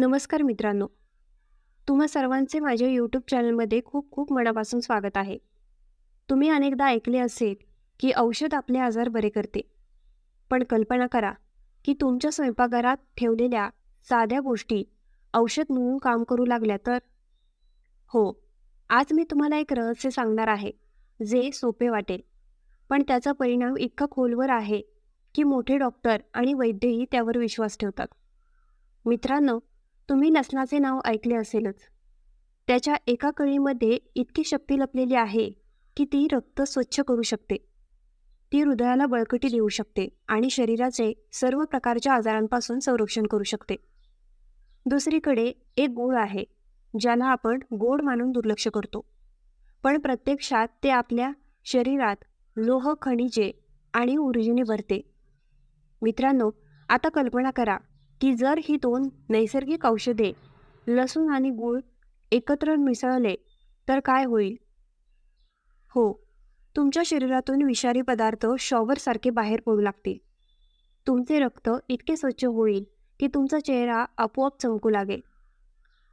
नमस्कार मित्रांनो. तुम्हा सर्वांचे माझ्या यूट्यूब चॅनलमध्ये खूप खूप मनापासून स्वागत आहे. तुम्ही अनेकदा ऐकले असेल की औषध आपले आजार बरे करते. पण कल्पना करा की तुमच्या स्वयंपाकघरात ठेवलेल्या साध्या गोष्टी औषध म्हणून काम करू लागल्या तर? हो आज मी तुम्हाला एक रहस्य सांगणार आहे जे सोपे वाटेल. पण त्याचा परिणाम इतका खोलवर आहे की मोठे डॉक्टर आणि वैद्यही त्यावर विश्वास ठेवतात. मित्रांनो तुम्ही लसणाचे नाव ऐकले असेलच. त्याच्या एका कळीमध्ये इतकी शक्ती लपलेली आहे की ती रक्त स्वच्छ करू शकते. ती हृदयाला बळकटी देऊ शकते आणि शरीराचे सर्व प्रकारच्या आजारांपासून संरक्षण करू शकते. दुसरीकडे एक गोळ आहे ज्याला आपण गोड मानून दुर्लक्ष करतो. पण प्रत्यक्षात ते आपल्या शरीरात लोह खनिजे आणि ऊर्जेने भरते. मित्रांनो आता कल्पना करा की जर ही दोन नैसर्गिक औषधे लसूण आणि गूळ एकत्र मिसळले तर काय होईल? हो तुमच्या शरीरातून विषारी पदार्थ शॉवरसारखे बाहेर पडू लागतील. तुमचे रक्त इतके स्वच्छ होईल की तुमचा चेहरा आपोआप चमकू लागेल.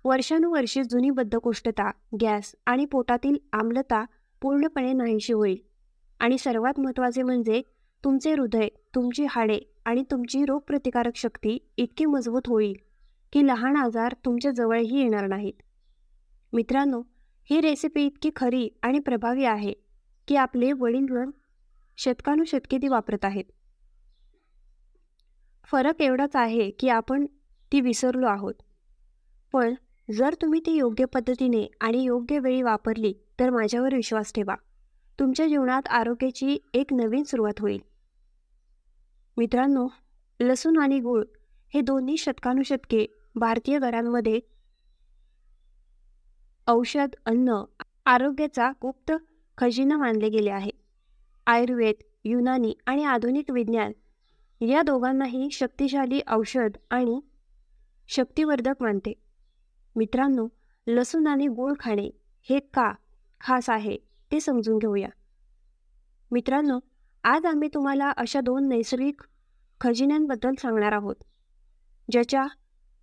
वर्षानुवर्षे जुनी बद्धकोष्ठता गॅस आणि पोटातील आम्लता पूर्णपणे नाहीशी होईल. आणि सर्वात महत्त्वाचे म्हणजे तुमचे हृदय तुमची हाडे आणि तुमची रोगप्रतिकारक शक्ती इतकी मजबूत होईल की लहान आजार तुमच्या जवळही येणार नाहीत. मित्रांनो ही रेसिपी इतकी खरी आणि प्रभावी आहे की आपले वडीलगण शतकानुशतके ती वापरत आहेत. फरक एवढाच आहे की आपण ती विसरलो आहोत. पण जर तुम्ही ती योग्य पद्धतीने आणि योग्य वेळी वापरली तर माझ्यावर विश्वास ठेवा. तुमच्या जीवनात आरोग्याची एक नवीन सुरुवात होईल. मित्रांनो लसूण आणि गूळ हे दोन्ही शतकानुशतके भारतीय घरांमध्ये औषध अन्न आरोग्याचा गुप्त खजिना मानले गेले आहे. आयुर्वेद युनानी आणि आधुनिक विज्ञान या दोघांनाही शक्तिशाली औषध आणि शक्तिवर्धक मानते. मित्रांनो लसूण आणि गूळ खाणे हे का खास आहे ते समजून घेऊया. मित्रांनो आज आम्ही तुम्हाला अशा दोन नैसर्गिक खजिन्यांबद्दल सांगणार आहोत ज्याच्या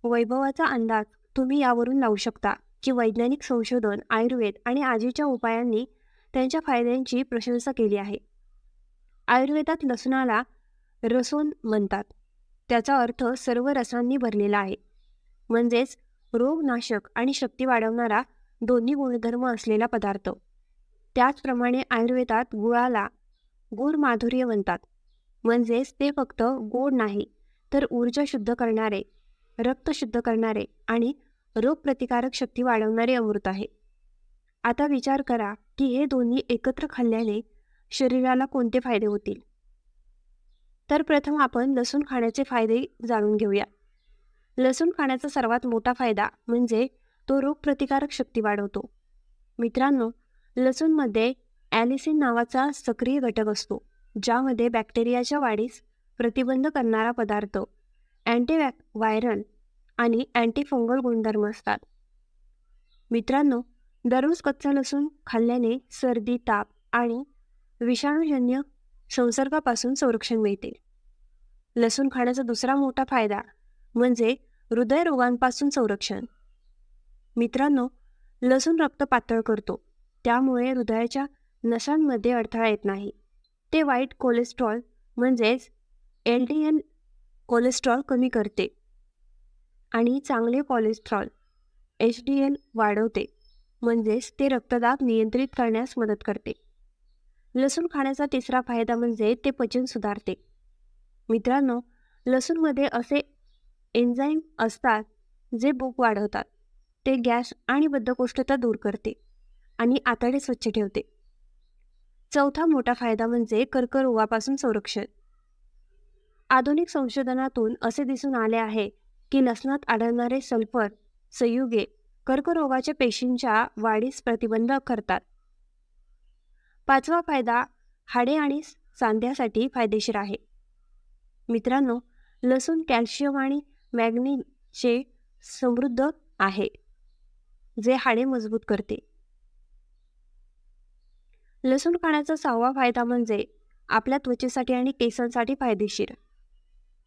वैभवाचा अंदाज तुम्ही यावरून लावू शकता की वैज्ञानिक संशोधन आयुर्वेद आणि आजीच्या उपायांनी त्यांच्या फायद्यांची प्रशंसा केली आहे. आयुर्वेदात लसणाला रसोन म्हणतात. त्याचा अर्थ सर्व रसांनी भरलेला आहे. म्हणजेच रोगनाशक आणि शक्ती वाढवणारा दोन्ही गुणधर्म असलेला पदार्थ. त्याचप्रमाणे आयुर्वेदात गुळाला गोड माधुर्य म्हणतात. म्हणजेच ते फक्त गोड नाही तर ऊर्जा शुद्ध करणारे रक्त शुद्ध करणारे आणि रोगप्रतिकारक शक्ती वाढवणारे अमृत आहे. आता विचार करा की हे दोन्ही एकत्र खाल्ल्याने शरीराला कोणते फायदे होतील? तर प्रथम आपण लसूण खाण्याचे फायदे जाणून घेऊया. लसूण खाण्याचा सर्वात मोठा फायदा म्हणजे तो रोगप्रतिकारक शक्ती वाढवतो. मित्रांनो लसूणमध्ये ॲलिसिन नावाचा सक्रिय घटक असतो ज्यामध्ये बॅक्टेरियाच्या वाढीस प्रतिबंध करणारा पदार्थ अँटीवॅक व्हायरल आणि अँटीफंगल गुणधर्म असतात. मित्रांनो दररोज कच्चा लसूण खाल्ल्याने सर्दी ताप आणि विषाणूजन्य संसर्गापासून संरक्षण मिळते. लसूण खाण्याचा दुसरा मोठा फायदा म्हणजे हृदयरोगांपासून संरक्षण. मित्रांनो लसूण रक्त पातळ करतो त्यामुळे हृदयाच्या नसांमध्ये अडथळा येत नाही. ते वाईट कोलेस्ट्रॉल म्हणजेच एल डी एल कोलेस्ट्रॉल कमी करते आणि चांगले कोलेस्ट्रॉल एच डी एल वाढवते म्हणजेच ते रक्तदाब नियंत्रित करण्यास मदत करते. लसूण खाण्याचा तिसरा फायदा म्हणजे ते पचन सुधारते. मित्रांनो लसूणमध्ये असे एन्झाईम असतात जे भूक वाढवतात. ते गॅस आणि बद्धकोष्ठता दूर करते आणि आतडे स्वच्छ ठेवते. चौथा मोठा फायदा म्हणजे कर्करोगापासून संरक्षण. आधुनिक संशोधनातून असे दिसून आले आहे की लसणात आढळणारे सल्फर संयुगे कर्करोगाच्या पेशींच्या वाढीस प्रतिबंध करतात. पाचवा फायदा हाडे आणि सांध्यासाठी फायदेशीर आहे. मित्रांनो लसूण कॅल्शियम आणि मॅग्नीचे समृद्ध आहे जे हाडे मजबूत करते. लसूण खाण्याचा सहावा फायदा म्हणजे आपल्या त्वचेसाठी आणि केसांसाठी फायदेशीर.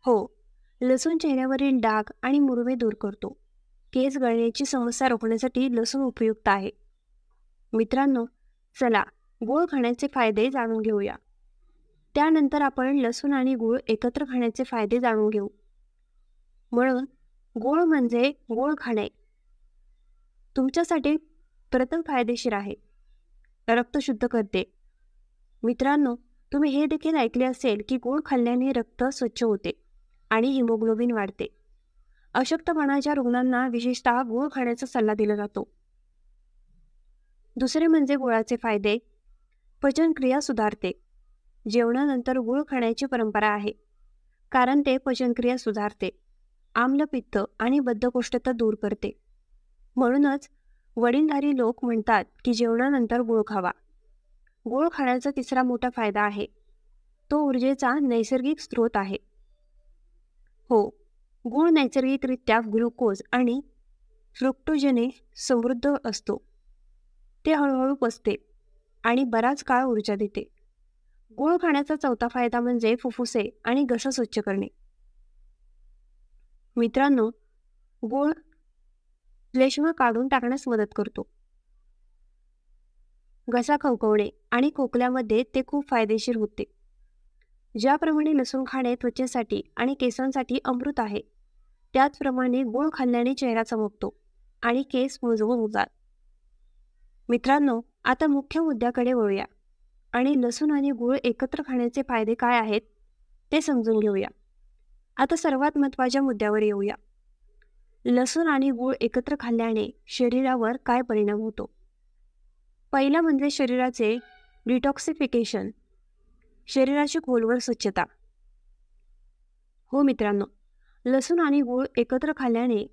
हो लसूण चेहऱ्यावरील डाग आणि मुरवे दूर करतो. केस गळण्याची समस्या रोखण्यासाठी लसूण उपयुक्त आहे. मित्रांनो चला गूळ खाण्याचे फायदे जाणून घेऊया. त्यानंतर आपण लसूण आणि गूळ एकत्र खाण्याचे फायदे जाणून घेऊ. म्हणून गूळ म्हणजे गूळ खाणे. तुमच्यासाठी प्रथम फायदेशीर आहे. रक्त शुद्ध करते. मित्रांनो तुम्ही हे देखील ऐकले असेल की गूळ खाल्ल्याने रक्त स्वच्छ होते आणि हिमोग्लोबिन वाढते. अशक्तपणाच्या रुग्णांना विशेषतः गूळ खाण्याचा सल्ला दिला जातो. दुसरे म्हणजे गुळाचे फायदे. पचनक्रिया सुधारते. जेवणानंतर गूळ खाण्याची परंपरा आहे. कारण ते पचनक्रिया सुधारते. आम्लपित्त आणि बद्धकोष्ठता दूर करते. म्हणूनच वडीलधारी लोक म्हणतात की जेवणानंतर गूळ खावा. गूळ खाण्याचा तिसरा मोठा फायदा आहे. तो ऊर्जेचा नैसर्गिक स्रोत आहे. हो गूळ नैसर्गिकरित्या ग्लुकोज आणि फ्रुक्टोजने समृद्ध असतो. ते हळूहळू पचते आणि बराच काळ ऊर्जा देते. गूळ खाण्याचा चौथा फायदा म्हणजे फुफ्फुसे आणि घस स्वच्छ करणे. मित्रांनो गूळ श्लेष्म काढून टाकण्यास मदत करतो. घसा खवखवणे आणि खोकल्यामध्ये ते खूप फायदेशीर होते. ज्याप्रमाणे लसूण खाणे त्वचेसाठी आणि केसांसाठी अमृत आहे. त्याचप्रमाणे गूळ खाल्ल्याने चेहरा चमकतो आणि केस मुजवून होतात मित्रांनो आता मुख्य मुद्द्याकडे वळूया. आणि लसूण आणि गूळ एकत्र खाण्याचे फायदे काय आहेत ते समजून घेऊया. आता सर्वात महत्त्वाच्या मुद्द्यावर येऊया. लसूण आणि गूळ एकत्र खाल्ल्याने शरीरावर काय परिणाम होतो? पहिला म्हणजे शरीराचे डिटॉक्सिफिकेशन शरीराची खोलवर स्वच्छता. हो मित्रांनो लसूण आणि गूळ एकत्र खाल्ल्याने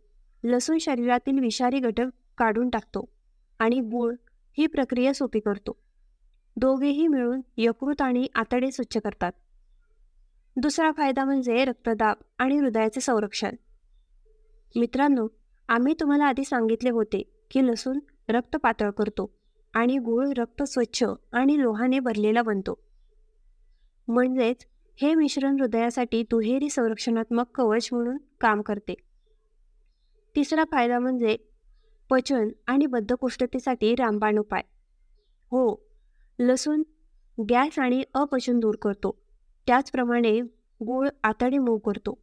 लसूण शरीरातील विषारी घटक काढून टाकतो आणि गूळ ही प्रक्रिया सोपी करतो. दोघेही मिळून यकृत आणि आतडे स्वच्छ करतात. दुसरा फायदा म्हणजे रक्तदाब आणि हृदयाचे संरक्षण. मित्रांनो आम्ही तुम्हाला आधी सांगितले होते की लसूण रक्त पातळ करतो आणि गूळ रक्त स्वच्छ आणि लोहाने भरलेला बनतो. म्हणजेच हे मिश्रण हृदयासाठी दुहेरी संरक्षणात्मक कवच म्हणून काम करते. तिसरा फायदा म्हणजे पचन आणि बद्धकोष्ठतेसाठी रामबाण उपाय. हो लसूण गॅस आणि अपचन दूर करतो. त्याचप्रमाणे गूळ आतडे मऊ करतो.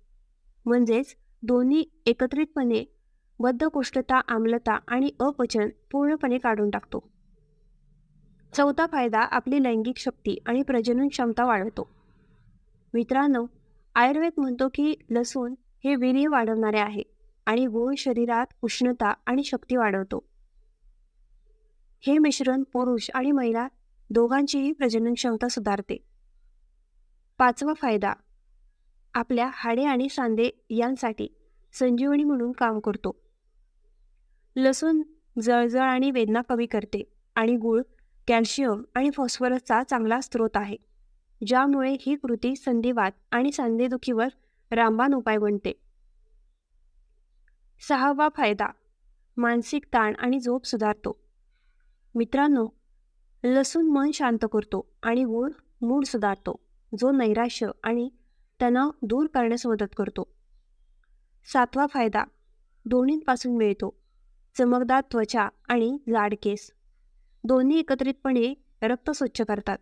म्हणजेच दोन्ही एकत्रितपणे बद्धकोष्ठता आम्लता आणि अपचन पूर्णपणे काढून टाकतो. चौथा फायदा आपली लैंगिक शक्ती आणि प्रजनन क्षमता वाढवतो. मित्रांनो आयुर्वेद म्हणतो की लसूण हे वीर्य वाढवणारे आहे आणि गोळ शरीरात उष्णता आणि शक्ती वाढवतो. हे मिश्रण पुरुष आणि महिला दोघांचीही प्रजनन क्षमता सुधारते. पाचवा फायदा आपल्या हाडे आणि सांधे यांसाठी संजीवनी म्हणून काम करतो. लसूण जळजळ आणि वेदना कमी करते आणि गूळ कॅल्शियम आणि फॉस्फरसचा चांगला स्रोत आहे ज्यामुळे ही कृती संधिवात आणि सांधेदुखीवर रामबाण उपाय बनते. सहावा फायदा मानसिक ताण आणि झोप सुधारतो. मित्रांनो लसूण मन शांत करतो आणि गूळ मूड सुधारतो जो नैराश्य आणि तणाव दूर करण्यास मदत करतो. सातवा फायदा दोन्हींपासून मिळतो. चमकदार त्वचा आणि जाड केस. दोन्ही एकत्रितपणे रक्त स्वच्छ करतात.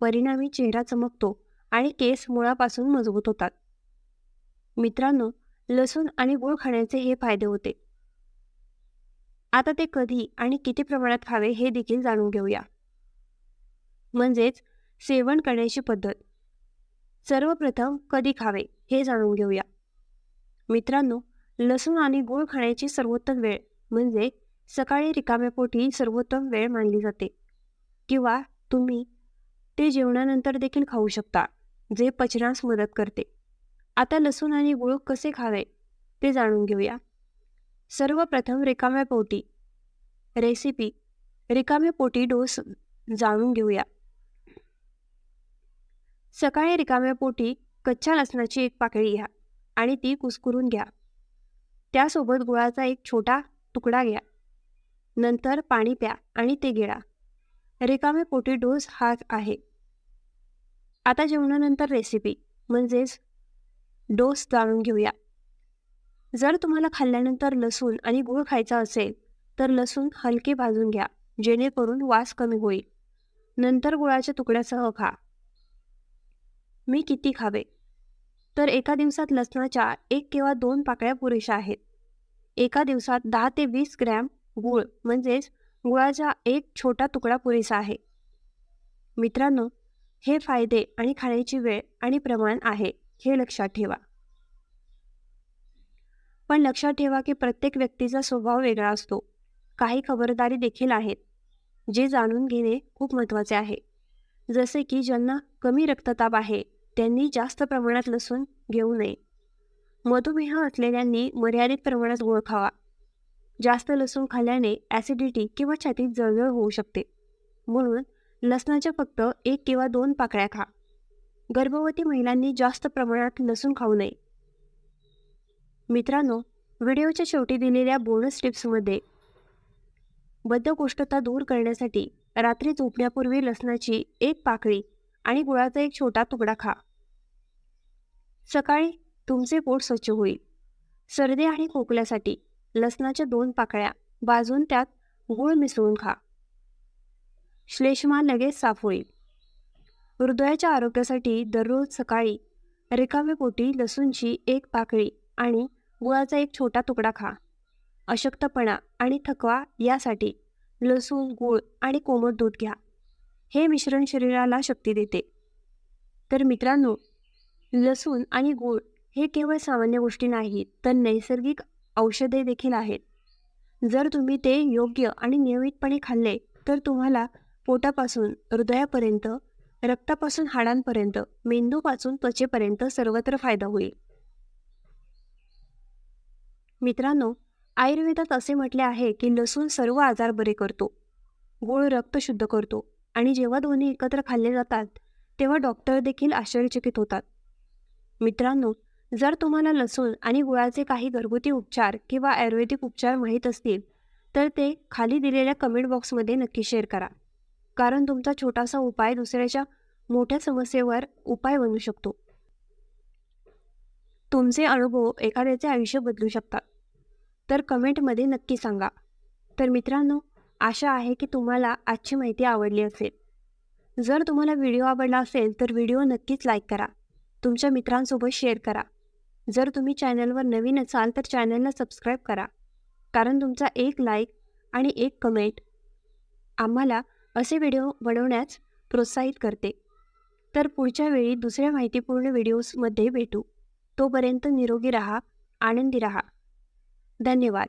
परिणामी चेहरा चमकतो आणि केस मुळापासून मजबूत होतात. मित्रांनो लसूण आणि गूळ खाण्याचे हे फायदे होते. आता ते कधी आणि किती प्रमाणात खावे हे देखील जाणून घेऊया. म्हणजेच सेवन करण्याची पद्धत. सर्वप्रथम कधी खावे हे जाणून घेऊया. मित्रांनो लसूण आणि गूळ खाण्याची सर्वोत्तम वेळ म्हणजे सकाळी रिकाम्या पोटी सर्वोत्तम वेळ मानली जाते. किंवा तुम्ही ते जेवणानंतर देखील खाऊ शकता जे पचनास मदत करते. आता लसूण आणि गुळ कसे खावे ते जाणून घेऊया. सर्वप्रथम रिकाम्या पोटी रेसिपी. रिकाम्या पोटी डोस जाणून घेऊया. सकाळी रिकाम्या पोटी कच्च्या लसणाची एक पाकळी घ्या आणि ती कुसकुरून घ्या. त्यासोबत गुळाचा एक छोटा तुकडा घ्या. नंतर पाणी प्या आणि ते गिळा. रिकामे पोटी डोस हा आहे. आता जेवणानंतर रेसिपी म्हणजेच डोस जाणून घेऊया. जर तुम्हाला खाल्ल्यानंतर लसूण आणि गूळ खायचा असेल तर लसूण हलके भाजून घ्या जेणेकरून वास कमी होईल. नंतर गुळाच्या तुकड्यासह खा. मी किती खावे? तर एका दिवसात लसणाच्या एक किंवा दोन पाकळ्या पुरेशा आहेत. एका दिवसात दहा ते वीस ग्रॅम गूळ म्हणजेच गुळाचा एक छोटा तुकडा पुरेसा आहे. मित्रांनो हे फायदे आणि खाण्याची वेळ आणि प्रमाण आहे हे लक्षात ठेवा. पण लक्षात ठेवा की प्रत्येक व्यक्तीचा स्वभाव वेगळा असतो. काही खबरदारी देखील आहेत जे जाणून घेणे खूप महत्त्वाचे आहे. जसे की ज्यांना कमी रक्तताप आहे त्यांनी जास्त प्रमाणात लसूण घेऊ नये. मधुमेह असलेल्यांनी मर्यादित प्रमाणात गोळ खावा. जास्त लसूण खाल्ल्याने ॲसिडिटी किंवा छातीत जळजळ होऊ शकते. म्हणून लसणाच्या फक्त एक किंवा दोन पाकळ्या खा. गर्भवती महिलांनी जास्त प्रमाणात लसूण खाऊ नये. मित्रांनो व्हिडिओच्या शेवटी दिलेल्या बोनस टिप्समध्ये बद्धकोष्ठता दूर करण्यासाठी रात्री झोपण्यापूर्वी लसणाची एक पाकळी आणि गुळाचा एक छोटा तुकडा खा. सकाळी तुमचे पोट स्वच्छ होईल. सर्दी आणि खोकल्यासाठी लसणाच्या दोन पाकळ्या भाजून त्यात गूळ मिसळून खा. श्लेष्मा लगेच साफ होईल. हृदयाच्या आरोग्यासाठी दररोज सकाळी रिकामे पोटी लसूणची एक पाकळी आणि गुळाचा एक छोटा तुकडा खा. अशक्तपणा आणि थकवा यासाठी लसूण गूळ आणि कोमट दूध घ्या. हे मिश्रण शरीराला शक्ती देते. तर मित्रांनो लसूण आणि गूळ हे केवळ सामान्य गोष्टी नाहीत तर नैसर्गिक औषधे देखील आहेत. जर तुम्ही ते योग्य आणि नियमितपणे खाल्ले तर तुम्हाला पोटापासून हृदयापर्यंत रक्तापासून हाडांपर्यंत मेंदूपासून त्वचेपर्यंत सर्वत्र फायदा होईल. मित्रांनो आयुर्वेदात असे म्हटले आहे की लसूण सर्व आजार बरे करतो. गोळ रक्त शुद्ध करतो आणि जेव्हा दोन्ही एकत्र खाल्ले जातात तेव्हा डॉक्टर देखील आश्चर्यचकित होतात. मित्रांनो जर तुम्हाला लसूण आणि गुळाचे काही घरगुती उपचार किंवा आयुर्वेदिक उपचार माहीत असतील तर ते खाली दिलेल्या कमेंट बॉक्समध्ये नक्की शेअर करा. कारण तुमचा छोटासा उपाय दुसऱ्याच्या मोठ्या समस्येवर उपाय बनू शकतो. तुमचे अनुभव एखाद्याचे आयुष्य बदलू शकतात. तर कमेंटमध्ये नक्की सांगा. तर मित्रांनो आशा आहे की तुम्हाला आजची माहिती आवडली असेल. जर तुम्हाला व्हिडिओ आवडला असेल तर व्हिडिओ नक्कीच लाईक करा. तुमच्या मित्रांसोबत शेअर करा. जर तुम्ही चॅनलवर नवीन असाल तर चॅनलला सबस्क्राईब करा. कारण तुमचा एक लाईक आणि एक कमेंट आम्हाला असे व्हिडिओ बनवण्यास प्रोत्साहित करते. तर पुढच्या वेळी दुसऱ्या माहितीपूर्ण व्हिडिओजमध्ये भेटू. तोपर्यंत निरोगी राहा आनंदी राहा. धन्यवाद.